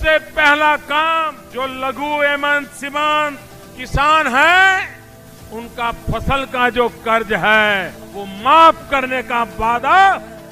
सबसे पहला काम जो लघु एवं सीमांत किसान है उनका फसल का जो कर्ज है वो माफ करने का वादा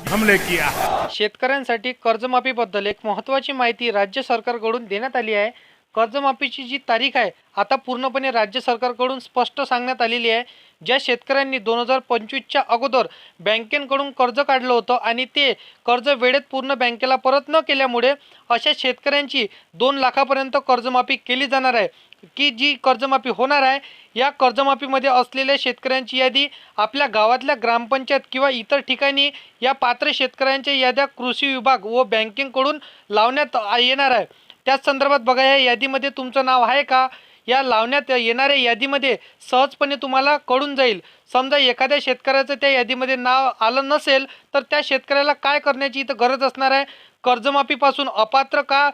हमने किया है। शेतकऱ्यांसाठी कर्जमाफीबद्दल एक महत्वाची माहिती राज्य सरकारकडून देण्यात आली आहे. कर्जमाफीची जी तारीख आहे आता पूर्णपणे राज्य सरकारकडून स्पष्ट सांगण्यात आलेली आहे. ज्या शेतकऱ्यांनी दोन हजार पंचवीसच्या अगोदर बँकेकडून कर्ज काढलं होतं आणि ते कर्ज वेळेत पूर्ण बँकेला परत न केल्यामुळे अशा शेतकऱ्यांची दोन लाखापर्यंत कर्जमाफी केली जाणार आहे. की जी कर्जमाफी होणार आहे या कर्जमाफीमध्ये असलेल्या शेतकऱ्यांची यादी आपल्या गावातल्या ग्रामपंचायत किंवा इतर ठिकाणी या पात्र शेतकऱ्यांच्या याद्या कृषी विभाग व बँकिंगकडून लावण्यात आ- येणार आहे. त्याच संदर्भात बघा या यादीमध्ये तुमचं नाव आहे का? या लावण्यात येणाऱ्या यादीमध्ये सहजपणे तुम्हाला कळून जाईल. समजा एखाद्या शेतकऱ्याचं त्या यादीमध्ये नाव आलं नसेल तर त्या शेतकऱ्याला काय करण्याची इथं गरज असणार आहे? कर्जमाफीपासून अपात्र का?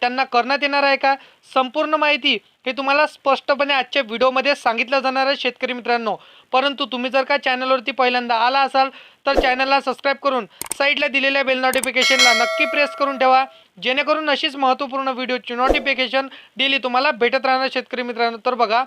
त्यांना करण्यात येणार आहे का? संपूर्ण माहिती हे तुम्हाला स्पष्टपणे आजच्या व्हिडिओमध्ये सांगितलं जाणार आहे शेतकरी मित्रांनो. परंतु तुम्ही जर का चॅनलवरती पहिल्यांदा आला असाल तर चॅनलला सबस्क्राईब करून साईडला दिलेल्या बेल नोटिफिकेशनला नक्की प्रेस करून ठेवा. जेणेकरून अशीच महत्त्वपूर्ण व्हिडिओची नोटिफिकेशन डेली तुम्हाला भेटत राहणार शेतकरी मित्रांनो. तर बघा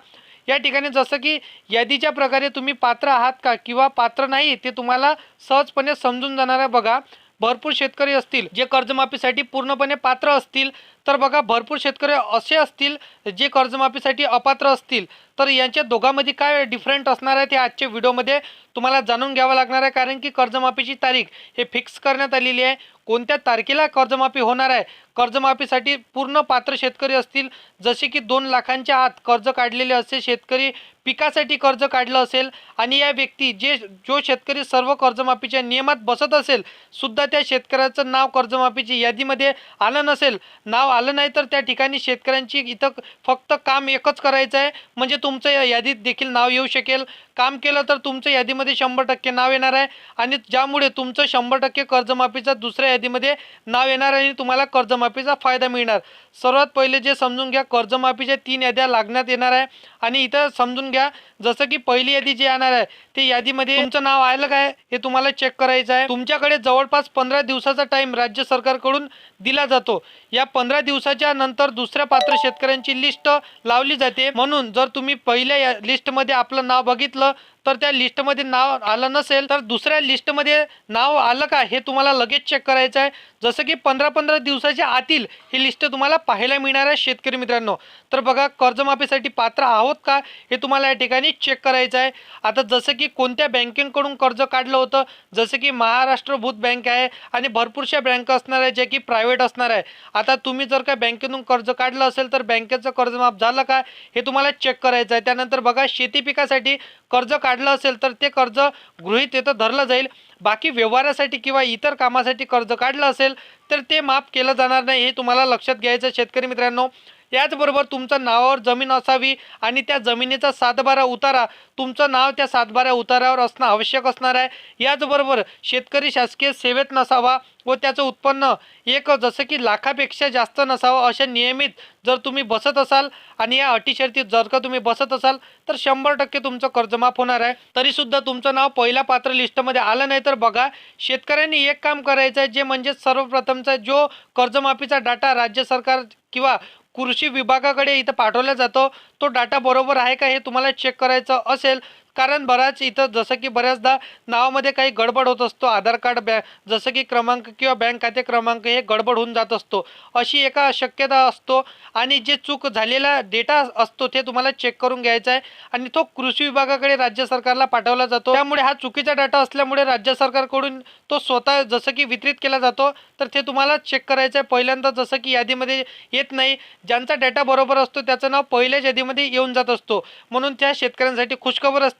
या ठिकाणी जसं की यादीच्या प्रकारे तुम्ही पात्र आहात का किंवा पात्र नाही ते तुम्हाला सहजपणे समजून जाणार आहे. बघा भरपूर शेतकरी असतील जे कर्जमाफीसाठी पूर्णपणे पात्र असतील तर बघा भरपूर शेतकरी असे असतील जे कर्जमाफीसाठी अपात्र असतील. तर यांच्या दोघांमध्ये काय डिफरंट असणार आहे ते आजच्या व्हिडिओमध्ये तुम्हाला जाणून घ्यावं लागणार आहे. कारण की कर्जमाफीची तारीख हे फिक्स करण्यात आलेली आहे. कोणत्या तारखेला कर्जमाफी होणार आहे? कर्जमाफीसाठी पूर्ण पात्र शेतकरी असतील. जसे की दोन लाखांच्या आत कर्ज काढलेले असे शेतकरी पिकासाठी कर्ज काढलं असेल. आणि या व्यक्ती जे जो शेतकरी सर्व कर्जमाफीच्या नियमात बसत असेल सुद्धा त्या शेतकऱ्याचं नाव कर्जमाफीची यादीमध्ये आलं नसेल. नाव आलं नाही तर त्या ठिकाणी शेतकऱ्यांची इथं फक्त काम एकच करायचं आहे. म्हणजे तुमचं या यादीत देखील नाव येऊ शकेल. काम केलं तर तुमचं यादीमध्ये शंभर टक्के नाव येणार आहे. आणि ज्यामुळे तुमचं शंभर टक्के कर्जमाफीचा दुसऱ्या यादीमध्ये नाव येणार आणि तुम्हाला कर्जमाफीचा फायदा मिळणार. सर्वात पहिले जे समजून घ्या कर्जमाफीच्या तीन याद्या लागण्यात येणार आहे. आणि इथं समजून घ्या जसं की पहिली यादी जी येणार आहे ते यादीमध्ये तुमचं नाव आलं काय हे तुम्हाला चेक करायचं आहे. तुमच्याकडे जवळपास पंधरा दिवसाचा टाइम राज्य सरकारकडून दिला जातो. या पंधरा दिवसाच्या नंतर दुसऱ्या पात्र शेतकऱ्यांची लिस्ट लावली जाते. म्हणून जर तुम्ही पहिल्या या लिस्टमध्ये आपलं नाव बघितलं तर त्या लिस्टमध्ये नाव आलं नसेल तर दुसऱ्या लिस्टमध्ये नाव आलं का हे तुम्हाला लगेच चेक करायचं आहे. जसं की पंधरा पंधरा दिवसाच्या आतील ही लिस्ट तुम्हाला पाहायला मिळणार आहे शेतकरी मित्रांनो. तर बघा कर्जमाफीसाठी पात्र आहोत का हे तुम्हाला या ठिकाणी चेक करायचं आहे. आता जसं की कोणत्या बँकेकडून कर्ज काढलं होतं जसं की महाराष्ट्र भूत बँक आहे आणि भरपूरशा बँक असणार आहे ज्या की प्रायव्हेट असणार आहे. आता तुम्ही जर का बँकेतून कर्ज काढलं असेल तर बँकेचं कर्जमाफ झालं का हे तुम्हाला चेक करायचं आहे. त्यानंतर बघा शेती पिकासाठी कर्ज काढ काढलं असेल तर ते कर्ज गृहित येतं धरलं जाईल. बाकी व्यवहारासाठी किंवा इतर कामासाठी कर्ज काढलं असेल तर ते माफ केलं जाणार नाही हे तुम्हाला लक्षात घ्यायचं शेतकरी मित्रांनो याचबरोबर तुमचं नावावर जमीन असावी आणि त्या जमिनीचा सातबारा उतारा तुमचं नाव त्या सातबारा उतारावर असणं आवश्यक असणार आहे. याचबरोबर शेतकरी शासकीय सेवेत नसावा व त्याचं उत्पन्न एक जसं की लाखापेक्षा जास्त नसावं अशा नियमित जर तुम्ही बसत असाल आणि या अटी शर्तीत जर का तुम्ही बसत असाल तर शंभर टक्के तुमचं कर्जमाफ होणार आहे. तरीसुद्धा तुमचं नाव पहिल्या पात्र लिस्टमध्ये आलं नाही तर बघा शेतकऱ्यांनी एक काम करायचं आहे जे म्हणजे सर्वप्रथमचा जो कर्जमाफीचा डाटा राज्य सरकार किंवा कृषी विभागाकडे इथं पाठवला जातो. तो डाटा बरोबर आहे का हे तुम्हाला चेक करायचं असेल कारण बराच इथं जसं की बऱ्याचदा नावामध्ये काही गडबड होत असतो आधार कार्ड बॅ जसं की क्रमांक किंवा बँक खाते क्रमांक हे गडबड होऊन जात असतो. अशी एका शक्यता असतो आणि जे चूक झालेला डेटा असतो ते तुम्हाला चेक करून घ्यायचा आहे आणि तो कृषी विभागाकडे राज्य सरकारला पाठवला जातो. त्यामुळे हा चुकीचा डाटा असल्यामुळे राज्य सरकारकडून तो स्वतः जसं की वितरित केला जातो तर ते तुम्हाला चेक करायचं आहे. पहिल्यांदा जसं की यादीमध्ये येत नाही ज्यांचा डेटा बरोबर असतो त्याचं नाव पहिल्याच यादीमध्ये येऊन जात असतो. म्हणून त्या शेतकऱ्यांसाठी खुशखबर असते.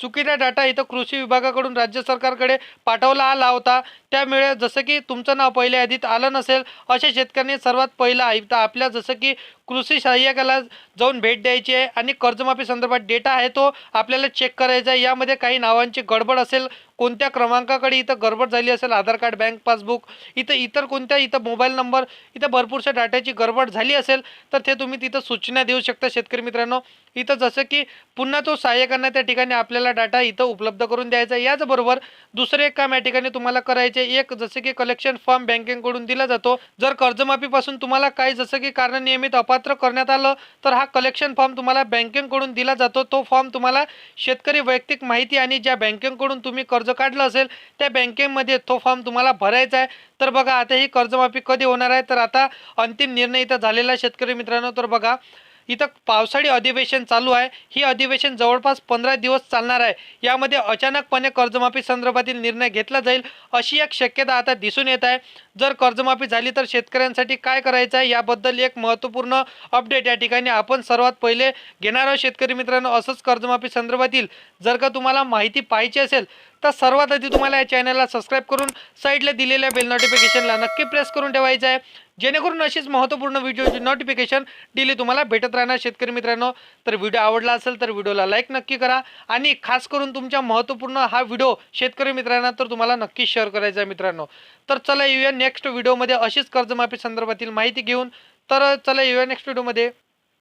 चुकीचा डाटा इथं कृषी विभागाकडून राज्य सरकारकडे पाठवला आला होता. त्यामुळे जसं की तुमचं नाव पहिल्या यादीत आलं नसेल अशा शेतकऱ्यांनी सर्वात पहिलं इथं आपल्या जसं की कृषी सहाय्यकाला जाऊन भेट द्यायची आहे आणि कर्जमाफी संदर्भात डेटा आहे तो आपल्याला चेक करायचा आहे. यामध्ये काही नावांची गडबड असेल कोणत्या क्रमांकाकडे इथं गडबड झाली असेल आधार कार्ड बँक पासबुक इथं इतर कोणत्या इथं मोबाईल नंबर इथं भरपूरशा डाटाची गडबड झाली असेल तर ते तुम्ही तिथं सूचना देऊ शकता शेतकरी मित्रांनो. इथं जसं की पुन्हा तो सहाय्यकांना त्या ठिकाणी आपल्याला डाटा इथं उपलब्ध करून द्यायचा आहे. याचबरोबर दुसरे एक काम या ठिकाणी तुम्हाला करायचे एक जसं की कलेक्शन फॉर्म बँकेकडून दिला जातो. जर कर्जमाफीपासून तुम्हाला काही जसं की कारण नियमित अपात्र करण्यात आलं तर हा कलेक्शन फॉर्म तुम्हाला बँकेकडून दिला जातो. तो फॉर्म तुम्हाला शेतकरी वैयक्तिक माहिती आणि ज्या बँकेकडून तुम्ही कर्ज काढलं असेल त्या बँकेमध्ये तो फॉर्म तुम्हाला भरायचा आहे. तर बघा आता ही कर्जमाफी कधी होणार आहे? तर आता अंतिम निर्णय इथं झालेला आहे शेतकरी मित्रांनो. तर बघा इथं पावसाळी अधिवेशन चालू आहे. ही अधिवेशन जवळपास पंधरा दिवस चालणार आहे. यामध्ये अचानकपणे कर्जमाफी संदर्भातील निर्णय घेतला जाईल अशी एक शक्यता आता दिसून येत आहे. जर कर्जमाफी झाली तर शेतकऱ्यांसाठी काय करायचं आहे? याबद्दल एक महत्त्वपूर्ण अपडेट या ठिकाणी आपण सर्वात पहिले घेणार आहोत. शेतकरी मित्रांनो असंच कर्जमाफी संदर्भातील जर का तुम्हाला माहिती पाहिजे असेल तर सर्वात आधी तुम्हाला या चॅनलला सबस्क्राईब करून साईडला दिलेल्या बेल नोटिफिकेशनला नक्की प्रेस करून ठेवायचं आहे. जेणेकरून अशीच महत्त्वपूर्ण व्हिडिओची नोटिफिकेशन डेली तुम्हाला भेटत राहणार. शेतकरी मित्रांनो तर व्हिडिओ आवडला असेल तर व्हिडिओला लाईक नक्की करा. आणि खास करून तुमच्या महत्त्वपूर्ण हा व्हिडिओ शेतकरी मित्रांना तर तुम्हाला नक्की शेअर करायचा आहे मित्रांनो. तर चला येऊया नेक्स्ट व्हिडिओमध्ये अशीच कर्जमाफी संदर्भातील माहिती घेऊन. तर चला येऊया नेक्स्ट व्हिडिओमध्ये